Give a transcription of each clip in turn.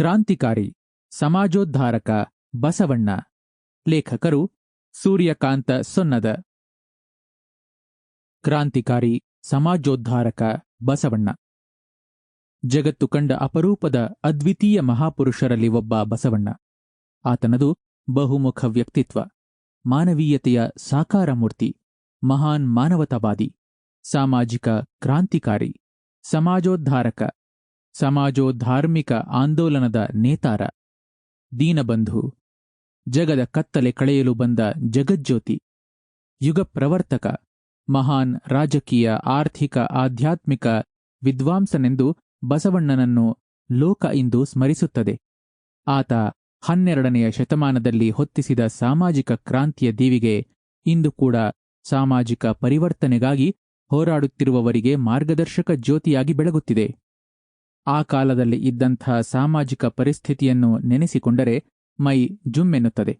ಕ್ರಾಂತಿಕಾರಿ, ಸಮಾಜೋದ್ಧಾರಕ ಬಸವಣ್ಣ, ಲೇಖಕರು ಸೂರ್ಯಕಾಂತ ಸೊನ್ನದ. ಕ್ರಾಂತಿಕಾರಿ, ಸಮಾಜೋದ್ಧಾರಕ ಬಸವಣ್ಣ. ಜಗತ್ತು ಕಂಡ ಅಪರೂಪದ ಅದ್ವಿತೀಯ ಮಹಾಪುರುಷರಲ್ಲಿ ಒಬ್ಬ ಬಸವಣ್ಣ. ಆತನದು ಬಹುಮುಖ ವ್ಯಕ್ತಿತ್ವ, ಮಾನವೀಯತೆಯ ಸಾಕಾರ ಮೂರ್ತಿ ಮಹಾನ್ ಮಾನವತಾವಾದಿ, ಸಾಮಾಜಿಕ ಕ್ರಾಂತಿಕಾರಿ, ಸಮಾಜೋದ್ಧಾರಕ ಸಮಾಜೋಧಾರ್ಮಿಕ ಆಂದೋಲನದ ನೇತಾರ. ದೀನಬಂಧು. ಜಗದ ಕತ್ತಲೆ ಕಳೆಯಲು ಬಂದ ಜಗಜ್ಯೋತಿ. ಯುಗ ಪ್ರವರ್ತಕ. ಮಹಾನ್ ರಾಜಕೀಯ ಆರ್ಥಿಕ ಆಧ್ಯಾತ್ಮಿಕ ವಿದ್ವಾಂಸನೆಂದು ಬಸವಣ್ಣನನ್ನು ಲೋಕ ಇಂದು ಸ್ಮರಿಸುತ್ತದೆ. ಆತ ಹನ್ನೆರಡನೆಯ ಶತಮಾನದಲ್ಲಿ ಹೊತ್ತಿಸಿದ ಸಾಮಾಜಿಕ ಕ್ರಾಂತಿಯ ದೀವಿಗೆ ಇಂದು ಕೂಡ ಸಾಮಾಜಿಕ ಪರಿವರ್ತನೆಗಾಗಿ ಹೋರಾಡುತ್ತಿರುವವರಿಗೆ ಮಾರ್ಗದರ್ಶಕ ಜ್ಯೋತಿಯಾಗಿ ಬೆಳಗುತ್ತಿದೆ. ಆ ಕಾಲದಲ್ಲಿ ಇದ್ದಂಥ ಸಾಮಾಜಿಕ ಪರಿಸ್ಥಿತಿಯನ್ನು ನೆನೆಸಿಕೊಂಡರೆ ಮೈ ಜುಮ್ಮೆನ್ನುತ್ತದೆ.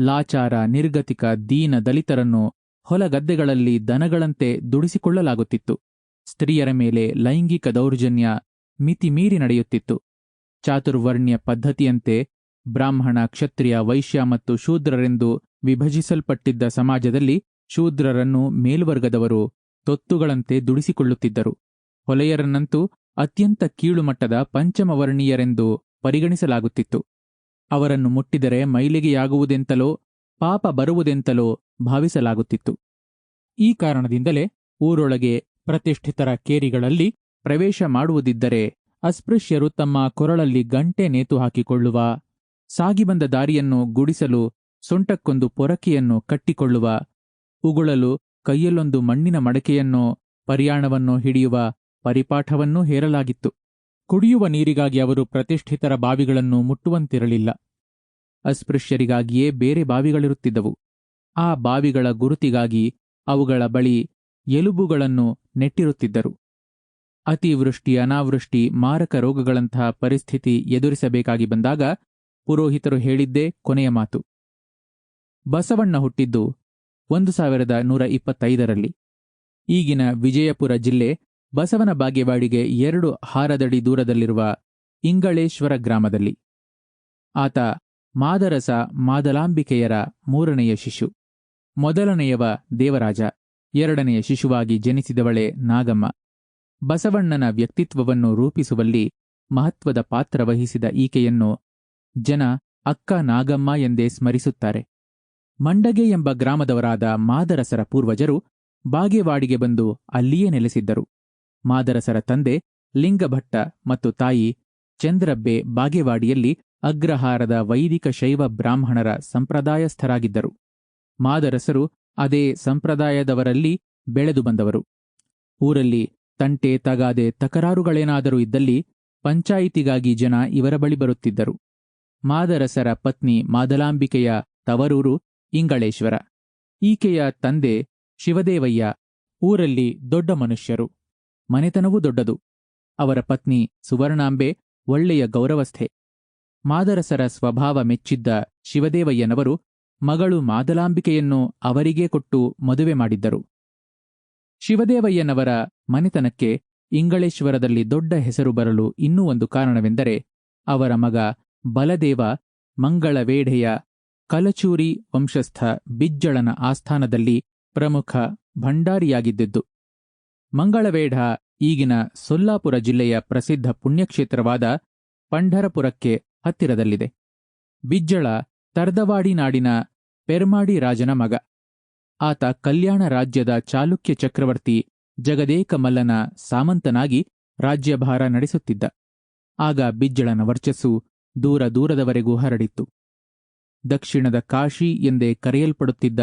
ಲಾಚಾರ, ನಿರ್ಗತಿಕ, ದೀನ ದಲಿತರನ್ನು ಹೊಲಗದ್ದೆಗಳಲ್ಲಿ ದನಗಳಂತೆ ದುಡಿಸಿಕೊಳ್ಳಲಾಗುತ್ತಿತ್ತು. ಸ್ತ್ರೀಯರ ಮೇಲೆ ಲೈಂಗಿಕ ದೌರ್ಜನ್ಯ ಮಿತಿಮೀರಿ ನಡೆಯುತ್ತಿತ್ತು. ಚಾತುರ್ವರ್ಣ್ಯ ಪದ್ಧತಿಯಂತೆ ಬ್ರಾಹ್ಮಣ, ಕ್ಷತ್ರಿಯ, ವೈಶ್ಯ ಮತ್ತು ಶೂದ್ರರೆಂದು ವಿಭಜಿಸಲ್ಪಟ್ಟಿದ್ದ ಸಮಾಜದಲ್ಲಿ ಶೂದ್ರರನ್ನು ಮೇಲ್ವರ್ಗದವರು ತೊತ್ತುಗಳಂತೆ ದುಡಿಸಿಕೊಳ್ಳುತ್ತಿದ್ದರು. ಹೊಲೆಯರನ್ನಂತೂ ಅತ್ಯಂತ ಕೀಳುಮಟ್ಟದ ಪಂಚಮವರ್ಣೀಯರೆಂದು ಪರಿಗಣಿಸಲಾಗುತ್ತಿತ್ತು. ಅವರನ್ನು ಮುಟ್ಟಿದರೆ ಮೈಲಿಗೆಯಾಗುವುದೆಂತಲೋ, ಪಾಪ ಬರುವುದೆಂತಲೋ ಭಾವಿಸಲಾಗುತ್ತಿತ್ತು. ಈ ಕಾರಣದಿಂದಲೇ ಊರೊಳಗೆ ಪ್ರತಿಷ್ಠಿತರ ಕೇರಿಗಳಲ್ಲಿ ಪ್ರವೇಶ ಮಾಡುವುದಿದ್ದರೆ ಅಸ್ಪೃಶ್ಯರು ತಮ್ಮ ಕೊರಳಲ್ಲಿ ಗಂಟೆ ನೇತು ಹಾಕಿಕೊಳ್ಳುವ, ಸಾಗಿಬಂದ ದಾರಿಯನ್ನು ಗುಡಿಸಲು ಸೊಂಟಕ್ಕೊಂದು ಪೊರಕೆಯನ್ನು ಕಟ್ಟಿಕೊಳ್ಳುವ, ಉಗುಳಲು ಕೈಯಲ್ಲೊಂದು ಮಣ್ಣಿನ ಮಡಕೆಯನ್ನೋ, ಪರಿಯಾಣವನ್ನೋ ಹಿಡಿಯುವ ಪರಿಪಾಠವನ್ನೂ ಹೇರಲಾಗಿತ್ತು. ಕುಡಿಯುವ ನೀರಿಗಾಗಿ ಅವರು ಪ್ರತಿಷ್ಠಿತರ ಬಾವಿಗಳನ್ನು ಮುಟ್ಟುವಂತಿರಲಿಲ್ಲ. ಅಸ್ಪೃಶ್ಯರಿಗಾಗಿಯೇ ಬೇರೆ ಬಾವಿಗಳಿರುತ್ತಿದ್ದವು. ಆ ಬಾವಿಗಳ ಗುರುತಿಗಾಗಿ ಅವುಗಳ ಬಳಿ ಎಲುಬುಗಳನ್ನು ನೆಟ್ಟಿರುತ್ತಿದ್ದರು. ಅತಿವೃಷ್ಟಿ, ಅನಾವೃಷ್ಟಿ, ಮಾರಕ ರೋಗಗಳಂತಹ ಪರಿಸ್ಥಿತಿ ಎದುರಿಸಬೇಕಾಗಿ ಬಂದಾಗ ಪುರೋಹಿತರು ಹೇಳಿದ್ದೇ ಕೊನೆಯ ಮಾತು. ಬಸವಣ್ಣ ಹುಟ್ಟಿದ್ದು ಒಂದು ಸಾವಿರದ ನೂರ ಇಪ್ಪತ್ತೈದರಲ್ಲಿ. ಈಗಿನ ವಿಜಯಪುರ ಜಿಲ್ಲೆ ಬಸವನ ಬಾಗೇವಾಡಿಗೆ ಎರಡು ಹಾರದಡಿ ದೂರದಲ್ಲಿರುವ ಇಂಗಳೇಶ್ವರ ಗ್ರಾಮದಲ್ಲಿ. ಆತ ಮಾದರಸ ಮಾದಲಾಂಬಿಕೆಯರ ಮೂರನೆಯ ಶಿಶು. ಮೊದಲನೆಯವ ದೇವರಾಜ, ಎರಡನೆಯ ಶಿಶುವಾಗಿ ಜನಿಸಿದವಳೆ ನಾಗಮ್ಮ. ಬಸವಣ್ಣನ ವ್ಯಕ್ತಿತ್ವವನ್ನು ರೂಪಿಸುವಲ್ಲಿ ಮಹತ್ವದ ಪಾತ್ರ ವಹಿಸಿದ ಈಕೆಯನ್ನು ಜನ ಅಕ್ಕ ನಾಗಮ್ಮ ಎಂದೇ ಸ್ಮರಿಸುತ್ತಾರೆ. ಮಂಡಗೆ ಎಂಬ ಗ್ರಾಮದವರಾದ ಮಾದರಸರ ಪೂರ್ವಜರು ಬಾಗೇವಾಡಿಗೆ ಬಂದು ಅಲ್ಲಿಯೇ ನೆಲೆಸಿದ್ದರು. ಮಾದರಸರ ತಂದೆ, ಲಿಂಗಭಟ್ಟ ಮತ್ತು ತಾಯಿ ಚಂದ್ರಬ್ಬೆ ಬಾಗೇವಾಡಿಯಲ್ಲಿ ಅಗ್ರಹಾರದ ವೈದಿಕ ಶೈವ ಬ್ರಾಹ್ಮಣರ ಸಂಪ್ರದಾಯಸ್ಥರಾಗಿದ್ದರು. ಮಾದರಸರು ಅದೇ ಸಂಪ್ರದಾಯದವರಲ್ಲಿ ಬೆಳೆದು ಬಂದವರು. ಊರಲ್ಲಿ ತಂಟೆ ತಗಾದೆ ತಕರಾರುಗಳೇನಾದರೂ ಇದ್ದಲ್ಲಿ ಪಂಚಾಯಿತಿಗಾಗಿ ಜನ ಇವರ ಬಳಿ ಬರುತ್ತಿದ್ದರು. ಮಾದರಸರ ಪತ್ನಿ ಮಾದಲಾಂಬಿಕೆಯ ತವರೂರು ಇಂಗಳೇಶ್ವರ. ಈಕೆಯ ತಂದೆ ಶಿವದೇವಯ್ಯ, ಊರಲ್ಲಿ ದೊಡ್ಡ ಮನುಷ್ಯರು. ಮನೆತನವೂ ದೊಡ್ಡದು. ಅವರ ಪತ್ನಿ ಸುವರ್ಣಾಂಬೆ ಒಳ್ಳೆಯ ಗೌರವಸ್ಥೆ. ಮಾದರಸರ ಸ್ವಭಾವ ಮೆಚ್ಚಿದ್ದ ಶಿವದೇವಯ್ಯನವರು ಮಗಳು ಮಾದಲಾಂಬಿಕೆಯನ್ನು ಅವರಿಗೇ ಕೊಟ್ಟು ಮದುವೆ ಮಾಡಿದ್ದರು. ಶಿವದೇವಯ್ಯನವರ ಮನೆತನಕ್ಕೆ ಇಂಗಳೇಶ್ವರದಲ್ಲಿ ದೊಡ್ಡ ಹೆಸರು ಬರಲು ಇನ್ನೂ ಒಂದು ಕಾರಣವೆಂದರೆ ಅವರ ಮಗ ಬಲದೇವ ಮಂಗಳವೇಢೆಯ ಕಲಚೂರಿ ವಂಶಸ್ಥ ಬಿಜ್ಜಳನ ಆಸ್ಥಾನದಲ್ಲಿ ಪ್ರಮುಖ ಭಂಡಾರಿಯಾಗಿದ್ದುದು ಮಂಗಳವೇಢ ಈಗಿನ ಸೊಲ್ಲಾಪುರ ಜಿಲ್ಲೆಯ ಪ್ರಸಿದ್ಧ ಪುಣ್ಯಕ್ಷೇತ್ರವಾದ ಪಂಢರಪುರಕ್ಕೆ ಹತ್ತಿರದಲ್ಲಿದೆ. ಬಿಜ್ಜಳ ತರ್ದವಾಡಿ ನಾಡಿನ ಪೆರ್ಮಾಡಿ ರಾಜನ ಮಗ. ಆತ ಕಲ್ಯಾಣ ರಾಜ್ಯದ ಚಾಲುಕ್ಯ ಚಕ್ರವರ್ತಿ ಜಗದೇಕ ಮಲ್ಲನ ಸಾಮಂತನಾಗಿ ರಾಜ್ಯಭಾರ ನಡೆಸುತ್ತಿದ್ದ. ಆಗ ಬಿಜ್ಜಳನ ವರ್ಚಸ್ಸು ದೂರ ದೂರದವರೆಗೂ ಹರಡಿತ್ತು. ದಕ್ಷಿಣದ ಕಾಶಿ ಎಂದೇ ಕರೆಯಲ್ಪಡುತ್ತಿದ್ದ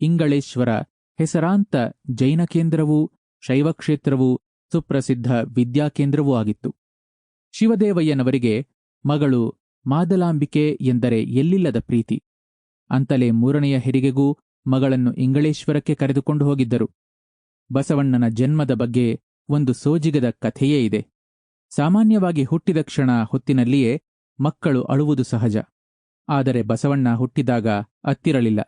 ಇಂಗಳೇಶ್ವರ ಹೆಸರಾಂತ ಜೈನ ಕೇಂದ್ರವೂ ಶೈವಕ್ಷೇತ್ರವೂ ಸುಪ್ರಸಿದ್ಧ ವಿದ್ಯಾಕೇಂದ್ರವೂ ಆಗಿತ್ತು. ಶಿವದೇವಯ್ಯನವರಿಗೆ ಮಗಳು ಮಾದಲಾಂಬಿಕೆ ಎಂದರೆ ಎಲ್ಲಿಲ್ಲದ ಪ್ರೀತಿ. ಅಂತಲೇ ಮೂರನೆಯ ಹೆರಿಗೆಗೂ ಮಗಳನ್ನು ಇಂಗಳೇಶ್ವರಕ್ಕೆ ಕರೆದುಕೊಂಡು ಹೋಗಿದ್ದರು. ಬಸವಣ್ಣನ ಜನ್ಮದ ಬಗ್ಗೆ ಒಂದು ಸೋಜಿಗದ ಕಥೆಯೇ ಇದೆ. ಸಾಮಾನ್ಯವಾಗಿ ಹುಟ್ಟಿದ ಕ್ಷಣ ಹೊತ್ತಿನಲ್ಲಿಯೇ ಮಕ್ಕಳು ಅಳುವುದು ಸಹಜ. ಆದರೆ ಬಸವಣ್ಣ ಹುಟ್ಟಿದಾಗ ಅತ್ತಿರಲಿಲ್ಲ